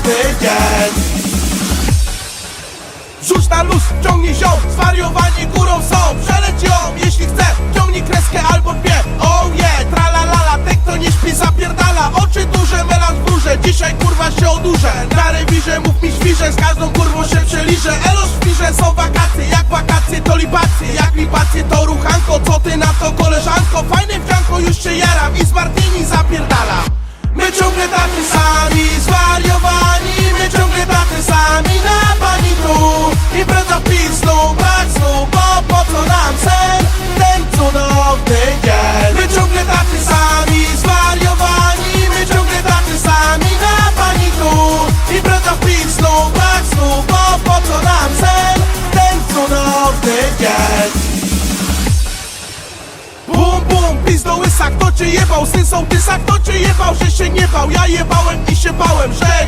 cudowny dzień Rzuć na luz, ciągnij ziom, zwariowani górą są. Przeleć ją, jeśli chce, ciągnij kreskę albo dwie. Oh yeah, tralalala, ten kto nie śpi zapierdala. Oczy duże, melanż w górze, dzisiaj kurwa się odurzę Na rewirze mów mi świrze, z każdą kurwą się przeliżę. Elo świrze, są wakacje, jak wakacje to libacje. Jak libacje to ruchanko, co ty na to koleżanko? Fajny wdzianko, już się jaram i z Martini zapierdalam. My ciągle tacy sami, Bum bum, pizdo łysa, kto cię jebał? Syn są tysa, kto cię jebał? Że się nie bał, ja jebałem i się bałem, że